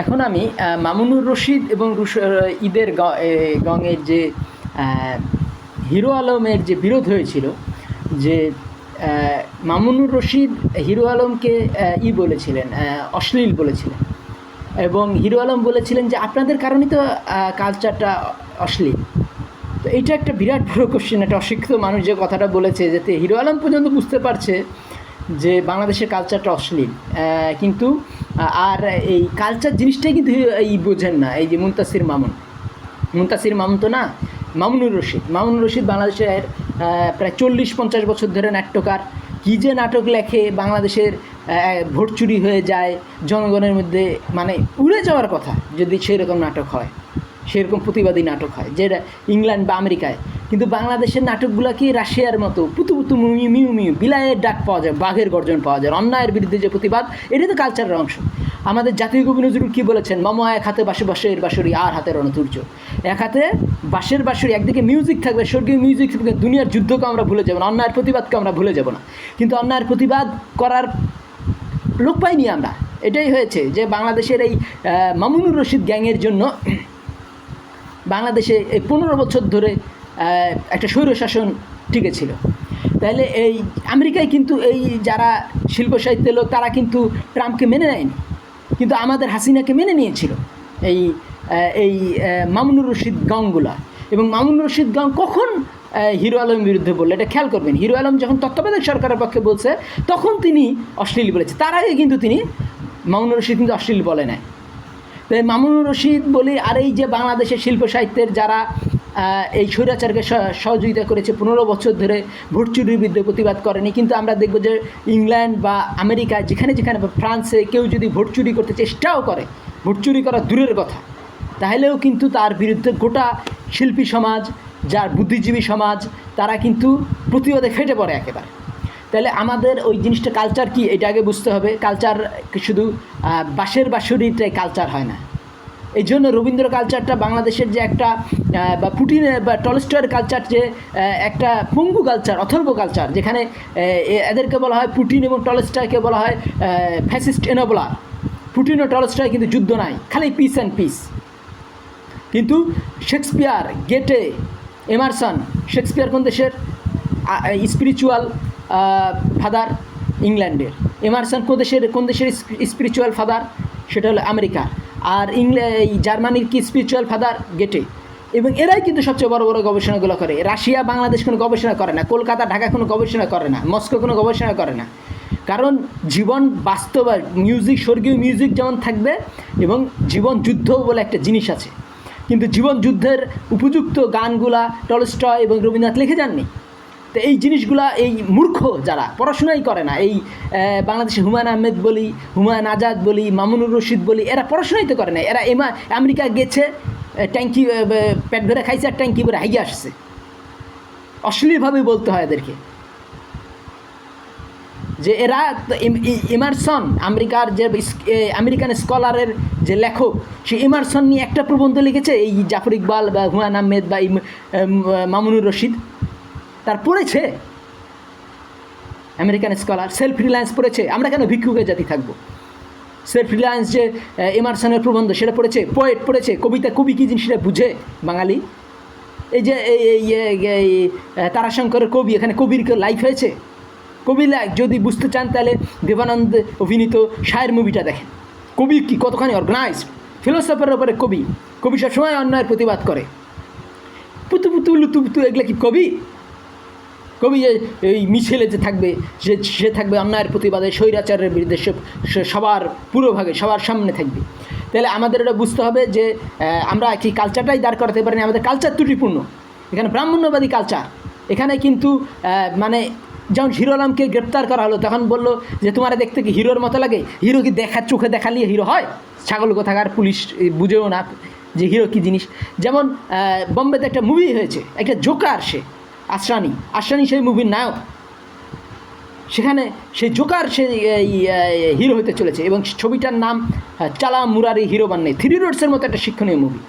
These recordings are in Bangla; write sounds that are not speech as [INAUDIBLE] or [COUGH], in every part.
এখন আমি মামুনুর রশিদ এবং ঈদের গঙের যে হিরো আলমের যে বিরোধ হয়েছিল, যে মামুনুর রশিদ হিরো আলমকে ই বলেছিলেন অশ্লীল বলেছিলেন। এবং হিরো আলম বলেছিলেন যে, আপনাদের কারণেই তো কালচারটা অশ্লীল। তো এইটা একটা বিরাট বড় কোশ্চেন একটা অশিক্ষিত মানুষ যে কথাটা বলেছে, যাতে হিরো আলম পর্যন্ত বুঝতে পারছে যে, বাংলাদেশের কালচারটা অশ্লীল। কিন্তু আর এই কালচার জিনিসটাই কিন্তু এই বোঝেন না, এই যে মুন্তাসির মামুন। মুন্তাসির মামুন তো না? মামুনুর রশিদ। মামুনুর রশিদ বাংলাদেশের প্রায় চল্লিশ পঞ্চাশ বছর ধরে নাট্যকার। কী যে নাটক লেখে, বাংলাদেশের ভোট চুরি হয়ে যায়, জনগণের মধ্যে মানে উড়ে যাওয়ার কথা যদি সেরকম নাটক হয়। সেরকম প্রতিবাদী নাটক হয়, যেটা ইংল্যান্ড বা আমেরিকায়। কিন্তু বাংলাদেশের নাটকগুলো কি রাশিয়ার মতো, পুতু পুতু মিউ মিউ মিউ, বিলায়ের ডাক পাওয়া যায়, বাঘের গর্জন পাওয়া যায়, অন্যায়ের বিরুদ্ধে যে প্রতিবাদ এটা তো কালচারের অংশ। আমাদের জাতীয় কবি নজরুল কী বলেছেন? মামা এক হাতে বাসে বাঁশের বাঁশুরি আর হাতে রণতুর্য এক হাতে বাঁশের বাঁশুরি, একদিকে মিউজিক থাকবে, স্বর্গীয় মিউজিক থাকবে, দুনিয়ার যুদ্ধকে আমরা ভুলে যাব না, অন্যায়ের প্রতিবাদকে আমরা ভুলে যাব না। কিন্তু অন্যায়ের প্রতিবাদ করার লোক পাইনি আমরা। এটাই হয়েছে যে বাংলাদেশের এই মামুনুর রশিদ গ্যাংয়ের জন্য বাংলাদেশে এই পনেরো বছর ধরে একটা স্বৈরশাসন টিকেছিল। তাহলে এই আমেরিকায় কিন্তু এই যারা শিল্প সাহিত্যের লোক, তারা কিন্তু ট্রাম্পকে মেনে নেয়নি। কিন্তু আমাদের হাসিনাকে মেনে নিয়েছিল এই এই মামুনুর রশিদ গাংগুলা এবং মামুনুর রশিদ গাং কখন হিরো আলমের বিরুদ্ধে বলল? এটা খেয়াল করবেন, হিরো আলম যখন তত্ত্বাবধায়ক সরকারের পক্ষে বলছে, তখন তিনি অশ্লীল বলেছে। তার আগে কিন্তু তিনি মামুনুর রশিদ কিন্তু অশ্লীল বলে নাই। তাই মামুনুর রশিদ বলি, আর এই যে বাংলাদেশের শিল্প সাহিত্যের যারা এই স্বৈরাচারকে সহ- সহযোগিতা করেছে পনেরো বছর ধরে ভোট চুরির বিরুদ্ধে প্রতিবাদ করেনি, কিন্তু আমরা দেখব যে ইংল্যান্ড বা আমেরিকা যেখানে যেখানে ফ্রান্সে কেউ যদি ভোট চুরি করতে চেষ্টাও করে, ভোট চুরি করা দূরের কথা, তাহলেও কিন্তু তার বিরুদ্ধে গোটা শিল্পী সমাজ, যার বুদ্ধিজীবী সমাজ, তারা কিন্তু প্রতিবাদে ফেটে পড়ে একেবারে। তাহলে আমাদের ওই জিনিসটা কালচার কি? এটা আগে বুঝতে হবে। কালচার শুধু বাঁশের বাঁশুরিটাই কালচার হয় না। এই জন্য রবীন্দ্র কালচারটা বাংলাদেশের যে একটা বা পুটিনের বা টলস্টয়ের কালচার যে একটা পঙ্গু কালচার অথর্ব কালচার যেখানে এদেরকে বলা হয় পুটিন এবং টলস্টয়কে বলা হয় ফ্যাসিস্ট এনোবলার পুটিন ও টলস্টয় কিন্তু যুদ্ধ নাই, খালি পিস অ্যান্ড পিস কিন্তু শেক্সপিয়ার, গেটে, এমারসন, শেক্সপিয়ার কোন দেশের? স্পিরিচুয়াল ফাদার ইংল্যান্ডের। এমারসন কোন দেশের কোন দেশের স্পিরিচুয়াল ফাদার সেটা হলো আমেরিকা। আর ইংল্যা জার্মানির কি স্পিরিচুয়াল ফাদার গেটে। এবং এরাই কিন্তু সবচেয়ে বড় বড় গবেষণাগুলো করে। রাশিয়া, বাংলাদেশ কোনো গবেষণা করে না। কলকাতা, ঢাকা কোনো গবেষণা করে না। মস্কো কোনো গবেষণা করে না। কারণ জীবন বাস্তব মিউজিক স্বর্গীয় মিউজিক যেমন থাকবে এবং জীবন যুদ্ধ বলে একটা জিনিস আছে। কিন্তু জীবন যুদ্ধের উপযুক্ত গানগুলা টলস্টয় এবং রবীন্দ্রনাথ লিখে যাননি। তো এই জিনিসগুলা এই মূর্খ যারা, পড়াশোনাই করে না, এই বাংলাদেশে হুমায়ুন আহমেদ বলি, হুমায়ুন আজাদ বলি, মামুনুর রশিদ বলি, এরা পড়াশোনাই তো করে না। এরা এমা আমেরিকা গেছে ট্যাঙ্কি পেট ধরে খাইছে আর ট্যাঙ্কি ভরে হাইয়ে আসছে। অশ্লীলভাবে বলতে হয় এদেরকে। যে এরা ইমারসন, আমেরিকার যে আমেরিকান স্কলারের যে লেখক, সে ইমারসন নিয়ে একটা প্রবন্ধ লিখেছে, এই জাফর ইকবাল বা হুমায়ুন আহমেদ বা মামুনুর রশিদ। তার পড়েছে? আমেরিকান স্কলার সেলফ রিলায়েন্স পড়েছে। আমরা কেন ভিক্ষুকের জাতি থাকব? সেলফ রিলায়েন্স যে এমারসনের প্রবন্ধ, সেটা পড়েছে? পোয়েট পড়েছে? কবিতা, কবি কী জিনিস সেটা বুঝে বাঙালি? এই যে, এই এই তারাশঙ্করের কবি, এখানে কবির লাইফ হয়েছে? কবি লাইফ যদি বুঝতে চান, তাহলে দেবানন্দ অভিনীত শায়ের মুভিটা দেখেন। কবি কি, কতখানি অর্গানাইজড ফিলোসফারের ওপরে কবি। কবি সবসময় অন্যায়ের প্রতিবাদ করে। পুতু পুতু, লুতু পুতু, এগুলো কি কবি? কবি যে এই মিছিলে যে থাকবে, সে সে থাকবে অন্যায়ের প্রতিবাদে, স্বৈরাচারের বিরুদ্ধে সে, সবার পুরোভাগে, সবার সামনে থাকবে। তাহলে আমাদের এটা বুঝতে হবে যে আমরা কি কালচারটাই দাঁড় করাতে পারি না? আমাদের কালচার ত্রুটিপূর্ণ। এখানে ব্রাহ্মণ্যবাদী কালচার এখানে কিন্তু মানে যেমন হিরো আলমকে গ্রেপ্তার করা হলো, তখন বলল যে, তোমার দেখতে কি হিরোর মতো লাগে? হিরো কি দেখা, চোখে দেখালিয়ে হিরো হয়? ছাগল কোথাকার? পুলিশ বুঝেও না যে হিরো কী জিনিস। যেমন বোম্বেতে একটা মুভি হয়েছে, একটা জোকার সে। আশরানি আশরানি সেই মুভির নায়ক। সেখানে সেই জোকার সে হিরো হতে চলেছে এবং ছবিটার নাম চালা মুরারি হিরো বান্নে থ্রি রোডসের মতো একটা শিক্ষণীয় মুভি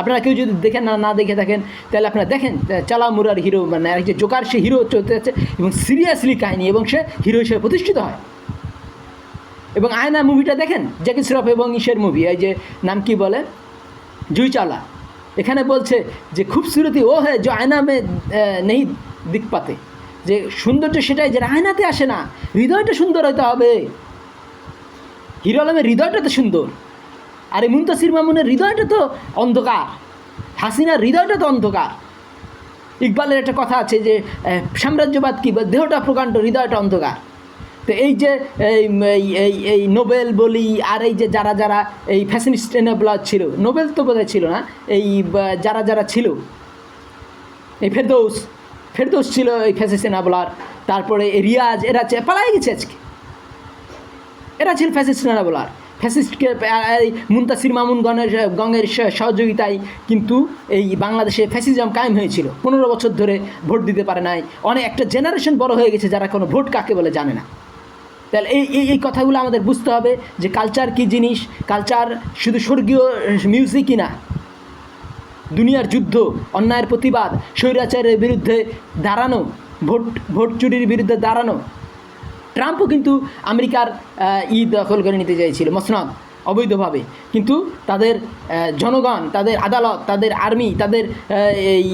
আপনারা কেউ যদি দেখেন না না দেখে থাকেন, তাহলে আপনারা দেখেন চালা মুরারি হিরো মানে আর যে জোকার সে হিরো চলতে যাচ্ছে এবং সিরিয়াসলি কাহিনী এবং সে হিরো হিসেবে প্রতিষ্ঠিত হয়। এবং আয়না মুভিটা দেখেন জ্যাকি শ্রফ এবং ইসের মুভি এই যে নাম কি বলে? জুই চাওলা এখানে বলছে যে খুবসুরতি, ও হ্যাঁ যে আয়না মে নেই দিকপাতে যে সৌন্দর্য সেটাই, যে আয়নাতে আসে না, হৃদয়টা সুন্দর হইতে হবে। হিরো আলমের হৃদয়টা তো সুন্দর। আর এই মুন্তাসির মামুনের হৃদয়টা তো অন্ধকার। হাসিনার হৃদয়টা তো অন্ধকার। ইকবালের একটা কথা আছে যে সাম্রাজ্যবাদ কি? দেহটা প্রকাণ্ড, হৃদয়টা অন্ধকার। এই যে, এই, এই- নোবেল বলি, আর এই যে যারা যারা এই ফ্যাশনিস্ট ব্লাড ছিল, নোবেল তো বোধহয় ছিল না, এই যারা যারা ছিল, এই ফেরদৌস ফেরদৌস ছিল এই ফ্যাসিস্ট বলার তারপরে রিয়াজ, এরা পালাই গেছে আজকে। এরা ছিল ফ্যাসিস্ট বলার ফ্যাসিস্টকে এই মুন্তাসির মামুন গণের, গঙ্গের সহযোগিতায় কিন্তু এই বাংলাদেশে ফ্যাসিজম কায়েম হয়েছিল। পনেরো বছর ধরে ভোট দিতে পারে নাই। অনেক, একটা জেনারেশন বড় হয়ে গেছে যারা কোনো ভোট কাকে বলে জানে না। তাহলে এই এই এই কথাগুলো আমাদের বুঝতে হবে যে কালচার কী জিনিস? কালচার শুধু স্বর্গীয় মিউজিকই না। দুনিয়ার যুদ্ধ অন্যায়ের প্রতিবাদ স্বৈরাচারের বিরুদ্ধে দাঁড়ানো ভোট ভোট চুরির বিরুদ্ধে দাঁড়ানো। ট্রাম্পও কিন্তু আমেরিকার ই দখল করে নিতে চাইছিল মসনদ অবৈধভাবে। কিন্তু তাদের জনগণ তাদের আদালত তাদের আর্মি তাদের এই,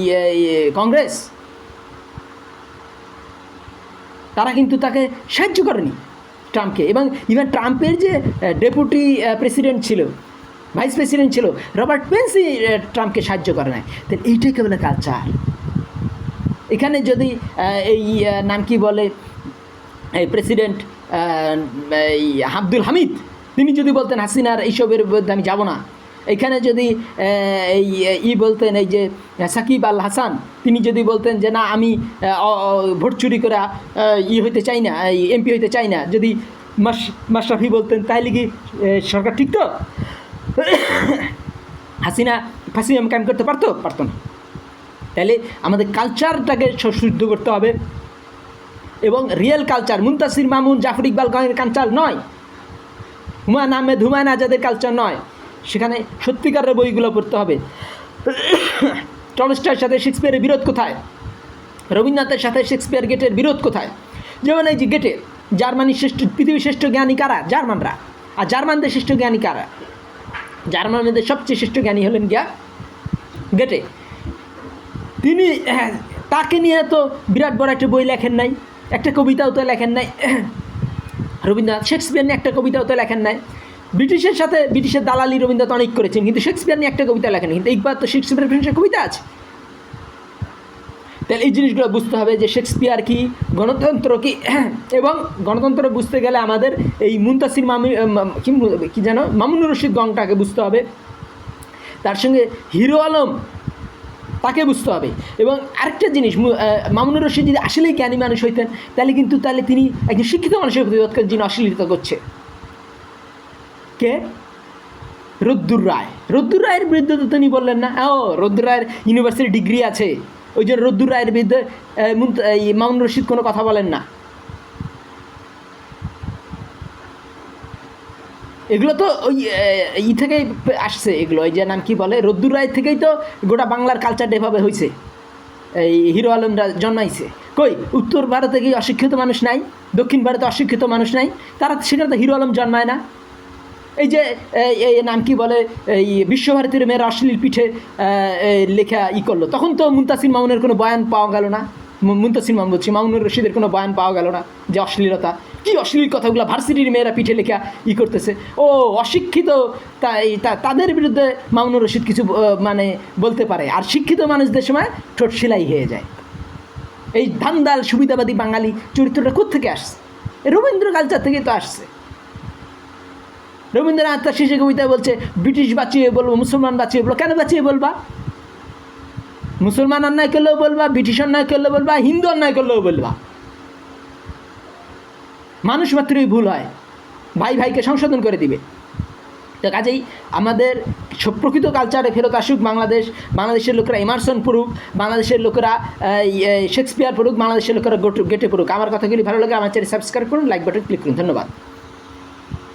কংগ্রেস তারা কিন্তু তাকে সাহায্য করেনি। ট্রাম্পকে। এবং ইভেন ট্রাম্পের যে ডেপুটি প্রেসিডেন্ট ছিল ভাইস প্রেসিডেন্ট ছিল, রবার্ট পেন্সি ট্রাম্পকে সাহায্য করে নাই। তো এইটাই কেবল কালচার এখানে যদি এই নাম কি বলে, এই প্রেসিডেন্ট এই আব্দুল হামিদ, তিনি যদি বলতেন, হাসিনার এইসবের বিরুদ্ধে আমি যাব না। এখানে যদি এই ই বলতেন, এই যে, সাকিব আল হাসান, তিনি যদি বলতেন যে, না, আমি ভোট চুরি করে ই হইতে চাই না এমপি হইতে চাই না। যদি মাস, মাশরাফি বলতেন তাহলে কি সরকার ঠিক তো? হাসিনা ফাসিনাম কায়েম করতে পারতো? পারতো না। তাহলে আমাদের কালচারটাকে শুদ্ধ করতে হবে। এবং রিয়েল কালচার, মুন্তাসির মামুন, জাফর ইকবাল গানের কালচার নয়। হুমায়ুন আহমেদ, হুমায়ুন আজাদের কালচার নয়। সেখানে সত্যিকারের বইগুলো পড়তে হবে। টলস্টার সাথে শেক্সপিয়ারের বিরোধ কোথায়? রবীন্দ্রনাথের সাথে শেক্সপিয়ার গেটের বিরোধ কোথায়? যেমন এই যে গেটে জার্মানির শ্রেষ্ঠ পৃথিবীর শ্রেষ্ঠ জ্ঞানী কারা? জার্মানরা। আর জার্মানদের শ্রেষ্ঠ জ্ঞানী কারা? জার্মানদের সবচেয়ে শ্রেষ্ঠ জ্ঞানী হলেন গিয়া গেটে। তিনি হ্যাঁ, তাকে নিয়ে তো বিরাট বড় একটা বই লেখেন নাই একটা কবিতাও তো লেখেন নাই। রবীন্দ্রনাথ শেক্সপিয়ার নিয়ে একটা কবিতাও তো লেখেন নাই। ব্রিটিশের সাথে ব্রিটিশের দালালি রবীন্দ্রনাথ অনেক করেছেন, কিন্তু শেক্সপিয়ার নিয়ে একটা কবিতা লেখেন, কিন্তু একবার তো শেক্সপিয়ার ফ্রেন্ডসের কবিতা আছে। তাহলে এই জিনিসগুলো বুঝতে হবে যে শেক্সপিয়ার কি গণতন্ত্র কি, [CLEARS THROAT] এবং গণতন্ত্র বুঝতে গেলে আমাদের এই মুন্তাসির মামি কি যেন, মামুনুর রশিদ গংটাকে বুঝতে হবে। তার সঙ্গে হিরো আলম তাকে বুঝতে হবে। এবং আরেকটা জিনিস মামুনুর রশিদ যদি আসলেই জ্ঞানী মানুষ হইতেন, তাহলে কিন্তু, তাহলে তিনি একজন শিক্ষিত মানুষের প্রতিবাদ যিনি অশ্লীলতা করছে। কে? রদ্দুর রায়। রদ্দুর রায়ের বিরুদ্ধে তো তিনি বললেন না। ও, রদ্দুর রায়ের ইউনিভার্সিটি ডিগ্রি আছে। ওই জন্য রদ্দুর রায়ের বিরুদ্ধে মামুন রশিদ কোনো কথা বলেন না। এগুলো তো ওই ই থেকেই আসছে এগুলো। ওই যে নাম কি বলে? রদ্দুর রায় থেকেই তো গোটা বাংলার কালচারটা এভাবে হয়েছে এই হিরো আলমরা জন্মাইছে। কই, উত্তর ভারতে কি অশিক্ষিত মানুষ নাই? দক্ষিণ ভারতে অশিক্ষিত মানুষ নাই? তারা সেখানে তো হিরো আলম জন্মায় না। এই যে, এই- নাম কি বলে, এই বিশ্বভারতীর মেয়েরা অশ্লীল পিঠে লেখা ই করল। তখন তো মুন্তাসির মামুনের কোনো বয়ান পাওয়া গেল না। মুন্তাসির মামুন বলছি, মামুনুর রশিদের কোনো বয়ান পাওয়া গেল না যে অশ্লীলতা। কি অশ্লীল কথাগুলো, ভার্সিটির মেয়েরা পিঠে লেখা ই করতেছে। ও, অশিক্ষিত, তাই তাদের বিরুদ্ধে মামুনুর রশিদ কিছু মানে বলতে পারে। আর শিক্ষিত মানুষদের সময় ঠোঁট সেলাই হয়ে যায়। এই ধান্দাল সুবিধাবাদী বাঙালি চরিত্রটা কোত্থেকে আসছে? রবীন্দ্র কালচার থেকেই তো আসছে। রবীন্দ্রনাথ তার শেষে কবিতায় বলছে, ব্রিটিশ বাঁচিয়ে বলব, মুসলমান বাঁচিয়ে বলব। কেন বাঁচিয়ে বলবা? মুসলমান অন্যায় করলেও বলবা, ব্রিটিশ অন্যায় করলেও বলবা, হিন্দু অন্যায় করলেও বলবা। মানুষ মাত্রই ভুল হয়, ভাই ভাইকে সংশোধন করে দিবে। তো কাজেই আমাদের প্রকৃত কালচারে ফেরত আসুক বাংলাদেশ, বাংলাদেশের লোকেরা ইমার্সন পড়ুক, বাংলাদেশের লোকেরা শেক্সপিয়ার পড়ুক, বাংলাদেশের লোকেরা গেটে পড়ুক। আমার কথাগুলি ভালো লাগে আমার চ্যানেল সাবস্ক্রাইব করুন লাইক বাটন ক্লিক করুন। ধন্যবাদ।